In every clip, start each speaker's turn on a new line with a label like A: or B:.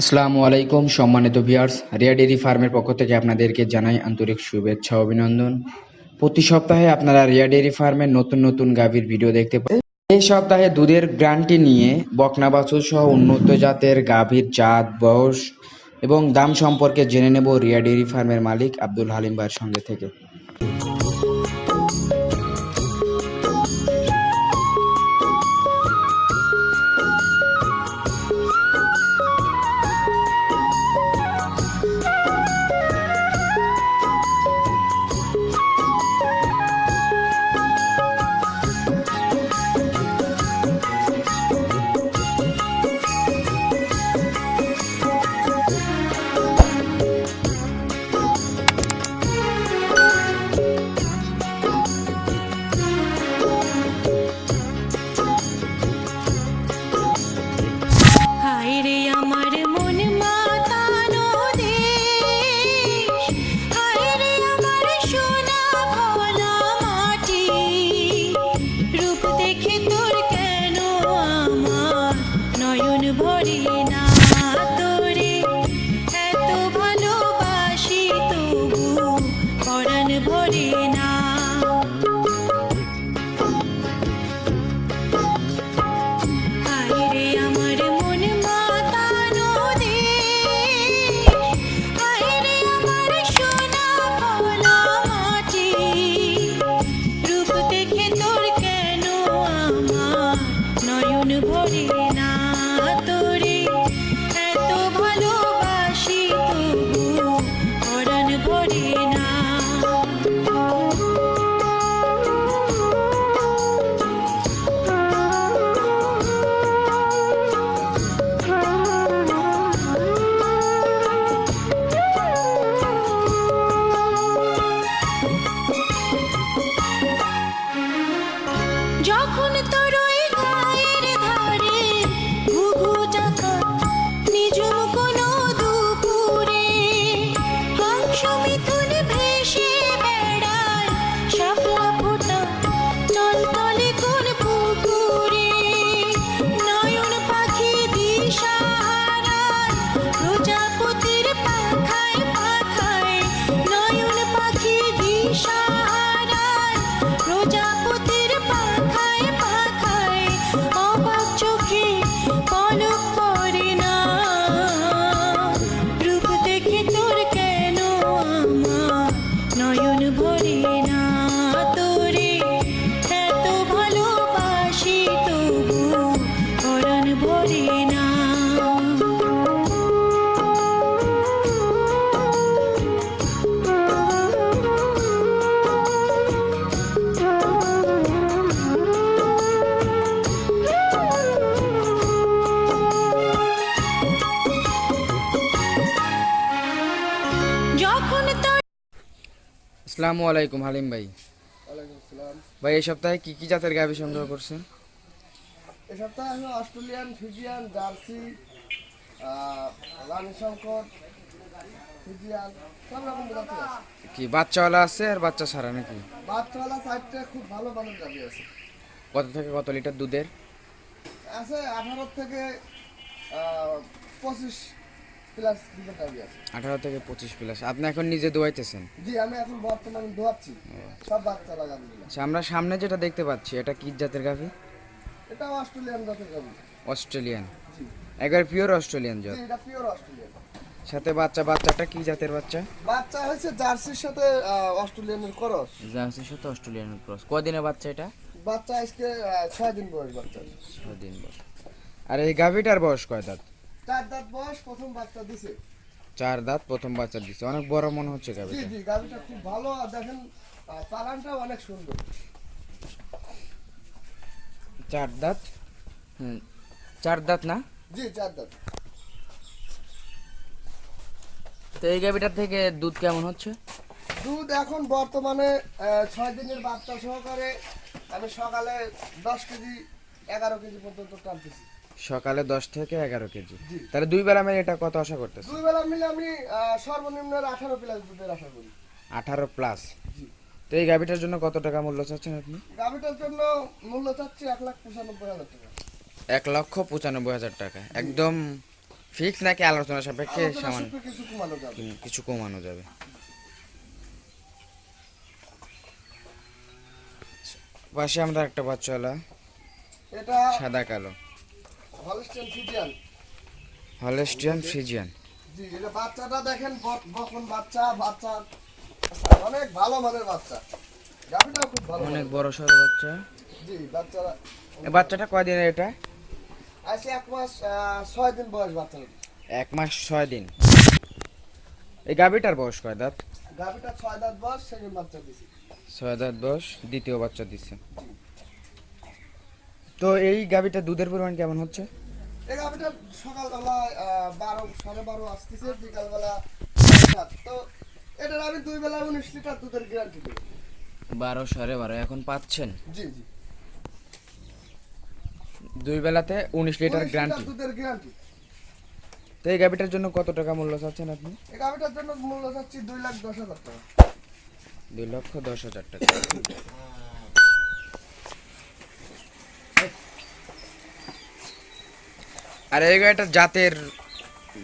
A: আসসালামু আলাইকুম, সম্মানিত ভিয়ার্স রিয়া ডেইরি ফার্মের পক্ষ থেকে আপনাদেরকে জানাই আন্তরিক শুভেচ্ছা, অভিনন্দন। প্রতি সপ্তাহে আপনারা রিয়া ডেইরি ফার্মের নতুন নতুন গাভীর ভিডিও দেখতে পাবেন। এই সপ্তাহে দুধের গ্রান্টি নিয়ে বকনা বাছুর সহ উন্নত জাতের গাভীর জাত, বয়স এবং দাম সম্পর্কে জেনে নেব রিয়া ডেইরি ফার্মের মালিক আব্দুল হালিম ভাইয়ের সঙ্গে থেকে। আসসালামু আলাইকুম হালিম ভাই। ভাই এই সপ্তাহে কি কি জাতের গাভী সংগ্রহ করছেন?
B: এ সপ্তাহে আমি Australian Friesian jersey ah, Rani Shankar Friesian সব রকম জাতি আছে।
A: কি বাচ্চাওয়ালা আছে আর বাচ্চা ছাড়া নাকি?
B: বাচ্চাওয়ালা সাইডটা খুব ভালো ভালো জাতি আছে।
A: কত থেকে কত লিটার দুধের?
B: আছে আঠারো থেকে পঁচিশ প্লাস জাতি আছে।
A: আঠারো থেকে পঁচিশ প্লাস আপনি এখন নিজে দোয়াইতেছেন?
B: জি আমি এখন বর্তমানে ধোয়াচ্ছি সব বাচ্চা লাগাবো
A: আচ্ছা আমরা সামনে যেটা দেখতে পাচ্ছি এটা কি জাতের গাভী?
B: এটা অস্ট্রেলিয়ান জাতের গাবি
A: অস্ট্রেলিয়ান। একবার পিওর অস্ট্রেলিয়ান জাত।
B: এটা পিওর অস্ট্রেলিয়ান।
A: সাথে বাচ্চা বাচ্চাটা কি জাতের বাচ্চা?
B: বাচ্চা হয়েছে জার্সির সাথে অস্ট্রেলিয়ানের করস।
A: জার্সির সাথে অস্ট্রেলিয়ান ক্রস। কদিনে বাচ্চা এটা?
B: বাচ্চা আজকে ছয় দিন বয়স বাচ্চা।
A: ছদিন বয়স। আর এই গাভীটার বয়স কয় দাঁত?
B: চার দাঁত বয়স প্রথম বাচ্চা দিছে।
A: চার দাঁত প্রথম বাচ্চা দিচ্ছে অনেক বড় মনে হচ্ছে
B: জি
A: গাভীটা।
B: জি গাভিটা খুব ভালো। আর দেখেন আহ, চালানটাও অনেক সুন্দর।
A: চার দাঁত? হুম। চার দাঁত না?
B: জি চার দাঁত।
A: তো এই গাভীটার থেকে দুধ কেমন হচ্ছে?
B: দুধ এখন বর্তমানে ছয় দিনের বাচ্চা সহকারে আমি সকালে দশ কেজি এগারো কেজি পর্যন্ত টানতেছি।
A: সকালে দশ থেকে এগারো কেজি। তাহলে দুই বেলা মিলে এটা কত আশা করতেছে
B: দুই বেলা মিলে আমি সর্বনিম্ন আঠারো প্লাস দুধের আশা করি।
A: আঠারো প্লাস। তো এই গাভিটার জন্য কত টাকা মূল্য চাচ্ছেন আপনি?
B: গাভিটার জন্য মূল্য চাচ্ছি এক লাখ পঁচানব্বই হাজার টাকা।
A: এক লক্ষ পঁচানব্বই হাজার টাকা। একদম
C: ফিক্স নাকি আলোচনা সাপেক্ষে সামান্য?
B: কিছু কমানো যাবে।
C: কিন- কিছু কমানো যাবে। পাশে আমরা একটা বাচ্চাওয়ালা।
B: এটা
C: সাদা কালো।
B: হলস্টেন ফিজিয়ান
C: হলেস্টিয়ান ফ্রিজিয়ান
B: জি এটা বাচ্চাটা দেখেন বকন বাচ্চা বাচ্চা। অনেক ভালো মানের বাচ্চা। গাভিটাও খুব ভালো
C: অনেক। বড় সড়ো বাচ্চা।
B: জি বাচ্চারা
C: এই বাচ্চাটা কয়দিনের এটা?
B: আছে এক মাস ছয় দিন বয়স বাচ্চার
C: এক মাস ছয় দিন। এই গাভিটার বয়স কয় দাঁত?
B: গাভিটা ছয় দাঁত বয়স সেকেন্ড বাচ্চা দিছি।
C: ছয় দাঁত বয়স দ্বিতীয় বাচ্চা দিচ্ছে তো এই গাভিটা দুধের পরিমাণ কেমন হচ্ছে?
B: এই গাভিটা সকালবেলা বারো সাড়ে বারো আসতেছে বিকালবেলা তো এটার আমি দুই বেলা উনিশ লিটার দুধের গ্যারান্টি দেবো
C: বারো সাড়ে বারো এখন পাচ্ছেন?
B: জি জি।
C: দুই বেলাতে উনিশ লিটার
B: 19
C: গ্যারান্টি
B: দুধের গ্যারান্টি
C: তো এই গাভিটার জন্য কত টাকা মূল্য চাচ্ছেন আপনি?
B: এই গাভিটার জন্য মূল্য চাচ্ছি দুই লাখ দশ হাজার টাকা।
C: দুই লক্ষ দশ হাজার টাকা। আর এই গাড়িটার জাতের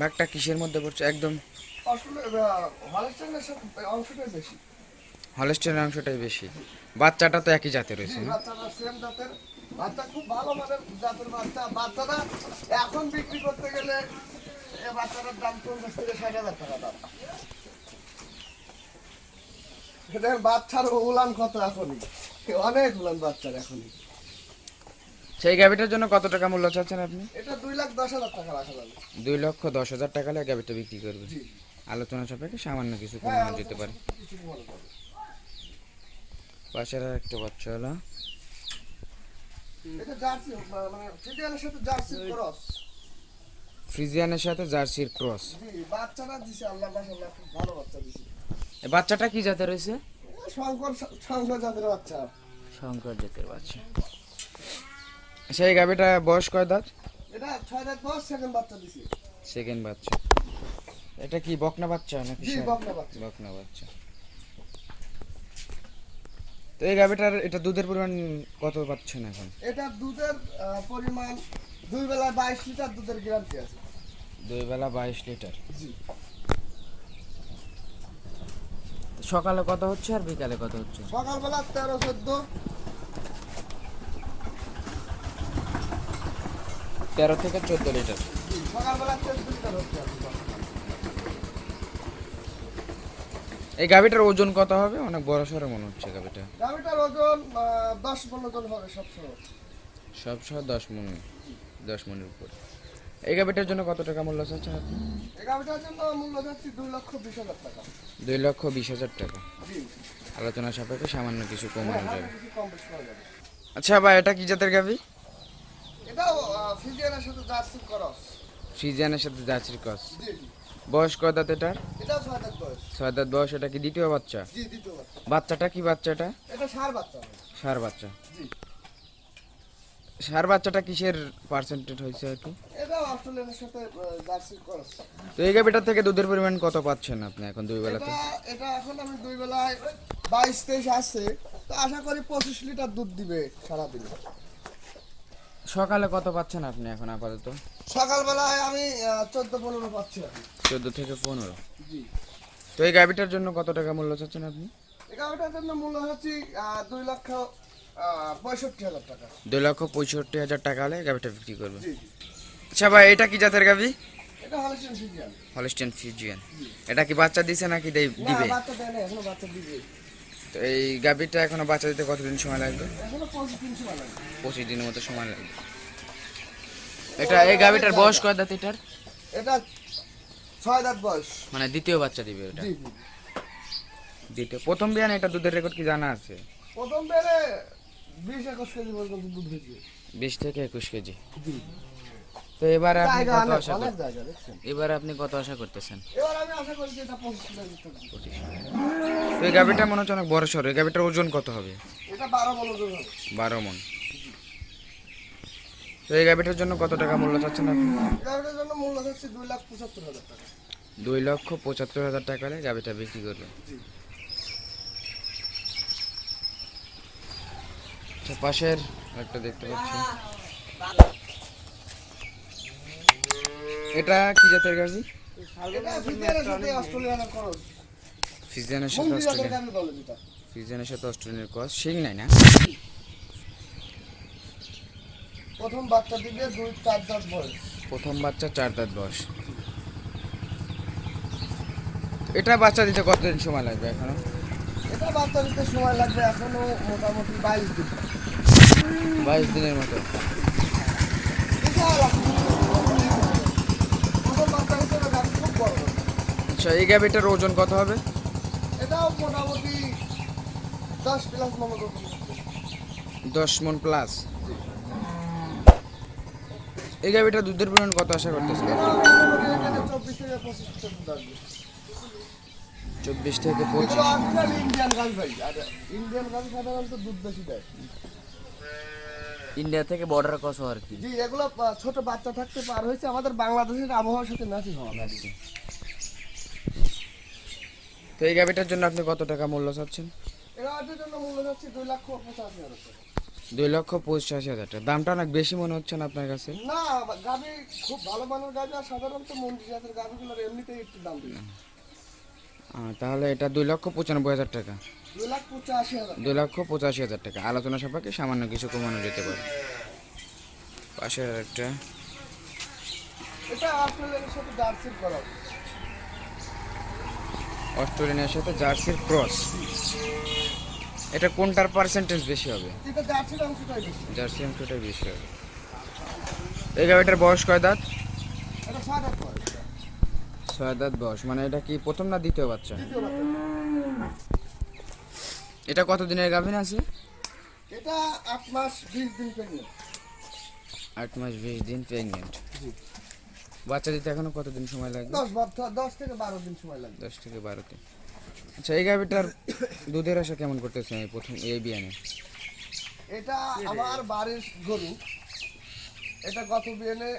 C: ভাগটা কিসের মধ্যে পড়ছে? একদম
B: হলস্টেনের অংশটাই বেশি।
C: হলেস্টের অংশটাই বেশি। বাচ্চাটা তো একই জাতের রয়েছে
B: বাচ্চা খুব ভালো মানের জাতের বাচ্চা। বাচ্চাটা এখন বিক্রি করতে গেলে বাচ্চাটার দাম পঞ্চাশ থেকে ষাট হাজার টাকা দাম। দেখেন বাচ্চার উলান কত এখনই। অনেক উলান বাচ্চার এখনই।
C: সেই গাভিটার জন্য কত টাকা মূল্য চাচ্ছেন আপনি?
B: এটা দুই লাখ দশ হাজার টাকা রাখা যাবে।
C: দুই লক্ষ দশ হাজার টাকা হলে গাভিটা বিক্রি করবে।
B: জি।
C: আলোচনা সাপেক্ষে সামান্য কিছু
B: হ্যাঁ
C: কমানো যেতে পারে। পাশের আর একটা বাচ্চা হলো।
B: মানে
C: ফ্রিজিয়ানের সাথে জার্সির ক্রস।
B: বাচ্চাটা দিছে আল্লাহ খুব ভালো বাচ্চা দিছে।
C: এই বাচ্চাটা কি জাতের রয়েছে
B: শঙ্কর শঙ্কর জাতের বাচ্চা।
C: শঙ্কর জাতের বাচ্চা। সেই গাভিটা বয়স কয় দাঁত?
B: এটা ছয় রাত বয়স সেকেন্ড বাচ্চা দিছি।
C: সেকেন্ড বাচ্চা। এটা কি বকনা বাচ্চা নাকি
B: বকনা বাচ্চা।
C: বকনা বাচ্চা। তো এই গাভিটার এটা দুধের পরিমাণ কত পাচ্ছেন এখন?
B: এটা দুধের পরিমাণ দুই বেলায় বাইশ লিটার দুধের গ্যারান্টি আছে।
C: দুই বেলা বাইশ লিটার। সকালে কত হচ্ছে আর বিকালে কত হচ্ছে?
B: সকালবেলা তেরো চোদ্দ
C: তেরো থেকে চোদ্দ লিটার। এই গাভিটার ওজন কত হবে? অনেক বড় সড়ো মনে হচ্ছে গাভিটা।
B: গাভিটার ওজন দশ পনেরো জন হবে সবসময়
C: সব সহ দশ মন দশ মনের উপর। এই গাভিটার জন্য কত টাকা মূল্য চাচ্ছেন আপনি
B: এই গাভিটার জন্য মূল্য যাচ্ছে দুই লক্ষ বিশ হাজার টাকা।
C: দুই লক্ষ বিশ হাজার টাকা। আলোচনা সাপেক্ষে সামান্য কিছু কমানো যাবে। আচ্ছা ভাই এটা কি জাতের গাভি?
B: এটাও ফিজিয়ানের সাথে জার্সি ক্রস।
C: ফ্রিজিয়ানের সাথে জার্সির ক্রস। বয়স কয় দাঁত এটার?
B: এটাও ছয় দাঁত বয়স।
C: ছয় দাঁত বয়স এটা কি দ্বিতীয় বাচ্চা?
B: জি দ্বিতীয় বাচ্চা।
C: বাচ্চাটা কি বাচ্চাটা
B: এটা? সার বাচ্চা।
C: সার বাচ্চা।
B: জি।
C: সার বাচ্চাটা কিসের পার্সেন্টেজ হয়েছে
B: সাথে জার্সি ক্রস।
C: তো এই গাভিটার থেকে দুধের পরিমাণ কত পাচ্ছেন আপনি এখন দুই বেলাতে?
B: এটা এটা এখন আমি দুই বেলায় বাইশ তেইশ আসছে তো আশা করি পঁচিশ লিটার দুধ দিবে সারাদিন।
C: সকালে কত পাচ্ছেন আপনি এখন আপাতত?
B: সকালবেলায় আমি চোদ্দ পনেরো পাচ্ছি।
C: চোদ্দ থেকে পনেরো?
B: জি।
C: তো এই গাভিটার জন্য কত টাকা মূল্য চাচ্ছেন আপনি?
B: এগারোটার জন্য মূল্য হচ্ছে দুই লক্ষ পঁয়ষট্টি হাজার টাকা।
C: দুই লক্ষ পঁয়ষট্টি হাজার টাকা হলে গাভিটা বিক্রি করবে। আচ্ছা ভাই এটা কি জাতের গাবি
B: এটা হলস্টেন ফিজিয়ান
C: হলিস্টেন ফিজিয়ান এটা কি বাচ্চা দিছে নাকি দিবে?
B: বাচ্চা দেয় না এখনও বাচ্চা দিবে।
C: তো এই গাভিটা এখনও বাচ্চা দিতে কতদিন সময় লাগবে?
B: পঁচিশ
C: দিনের মতো সময় লাগবে। এটা এই গাভিটার বয়স কয় দাঁত এটার?
B: এটা ছয় দাঁত বয়স।
C: মানে দ্বিতীয় বাচ্চা দিবে এটা দ্বিতীয়। প্রথম বিয়ান এটা দুধের রেকর্ড কি জানা আছে?
B: প্রথম বেড়ে বিশ একুশ কেজি পর্যন্ত দুধ হয়েছে।
C: বিশ থেকে একুশ কেজি। তো এবার আপনি কত আশা
B: অনেক
C: কর-
B: জায়গা দেখছেন?
C: এবার আপনি কত আশা করতেছেন?
B: এবার আমি আশা করি যে এটা পঁচিশ কেজি
C: তো এই গাভিটা মনে হচ্ছে অনেক বড় সড়ো এই গাভিটার ওজন কত হবে?
B: এটা বারো হবে।
C: মন। তো এই গাভিটার জন্য কত টাকা মূল্য চাচ্ছেন আপনি?
B: জন্য মূল্য দুই লাখ পঁচাত্তর হাজার টাকা।
C: দুই লক্ষ পঁচাত্তর হাজার টাকা হলে গাভিটা বিক্রি করবে
B: জি।
C: পাশের একটা দেখতে পাচ্ছি এটা কি জাতের গাভি
B: ফিজিয়ানের সাথে অস্ট্রেলিয়ানের খরচ
C: ফিজিয়ানের সাথে
B: জাতের
C: অস্ট্রেলিয়া
B: গাভী বলে যেটা?
C: ফিজিয়ানের সাথে অস্ট্রেলিয়ার ক্রস। শিং নাই না?
B: প্রথম বাচ্চা দিবে দুই চার দাঁত বয়স।
C: প্রথম বাচ্চা চার দাঁত বয়স। এটা বাচ্চা দিতে কতদিন সময় লাগবে এখনও?
B: এটা বাচ্চা দিতে সময় লাগবে এখনও মোটামুটি বাইশ দিন।
C: বাইশ দিনের মতো। আচ্ছা এই গাভিটার ওজন কত হবে?
B: এটাও মোটামুটি দশ প্লাস মতো
C: দশ মন প্লাস এই গাভিটা দুধের পরিমাণ কত আশা করতেছে
B: চব্বিশ থেকে পঁচিশ ইন্ডিয়ান গাভী ভাই আর ইন্ডিয়ান গাভী সাধারণত দুধ বেশি দেয়।
D: ইন্ডিয়া থেকে বর্ডার ক্রস আর কি?
B: জি এগুলো ছোট বাচ্চা থাকতে পার হয়েছে আমাদের বাংলাদেশের আবহাওয়ার সাথে ম্যাচিং হওয়া লাগছে
C: তো এই গাভিটার জন্য আপনি কত টাকা মূল্য চাচ্ছেন?
B: দুই লক্ষ পঁচাশি হাজার টাকা।
C: দামটা অনেক বেশি মনে হচ্ছে না আপনার কাছে?
B: না গাভী খুব ভালো মানের গাভী আর সাধারণত মন্দির জাতের গাভীগুলোর এমনিতেই একটু দাম বেশি।
C: তাহলে এটা দুই লক্ষ পঁচানব্বই হাজার টাকা।
B: দুই
C: লক্ষ পঁচাশি হাজার টাকা। আলোচনা সাপেক্ষে সামান্য কিছু কমানো যেতে পারে। পাশে একটা
B: এটা অস্ট্রেলিয়ার সাথে করা।
C: অস্ট্রেলিয়ার সাথে জার্সির ক্রস। এটা কোনটার পার্সেন্টেজ বেশি হবে? জার্সি অংশটাই বেশি হবে। এই গাভিটার বয়স কয় দাঁত?
B: এটা ছয়
C: দাঁত বয়স। মানে এটা কি প্রথম না দ্বিতীয় বাচ্চা। এটা কত দিনের গাভিন আছে?
B: এটা আট মাস বিশ দিন প্রেগনেন্ট
C: আট মাস বিশ দিন প্রেগনেন্ট বাচ্চা দিতে এখনও কতদিন সময় লাগবে?
B: দশ দশ থেকে বারো দিন সময় লাগবে।
C: দশ থেকে বারো দিন। আচ্ছা এই গাভিটার দুধের আশা কেমন করতেছে এই প্রথম এই বিয়ানে?
B: এটা আমার বাড়ির গরু। এটা গত বিয়েনে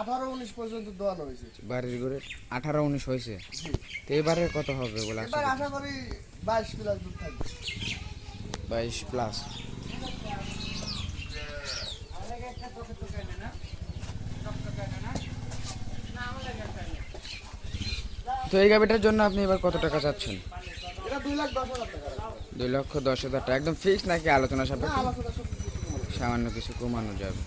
B: আঠারো উনিশ পর্যন্ত দোয়ানো হয়েছে।
C: বাড়ির গরু আঠারো উনিশ হয়েছে? তো এবারে কত হবে বলে
B: এবার আশা করি বাইশ প্লাস দুধ থাকবে।
C: বাইশ প্লাস। তো এই গাড়িটার জন্য আপনি এবার কত টাকা চাচ্ছেন?
B: দুই
C: লক্ষ দশ হাজার টাকা। একদম ফিক্স নাকি আলোচনা সাপেক্ষে। সামান্য কিছু কমানো যাবে।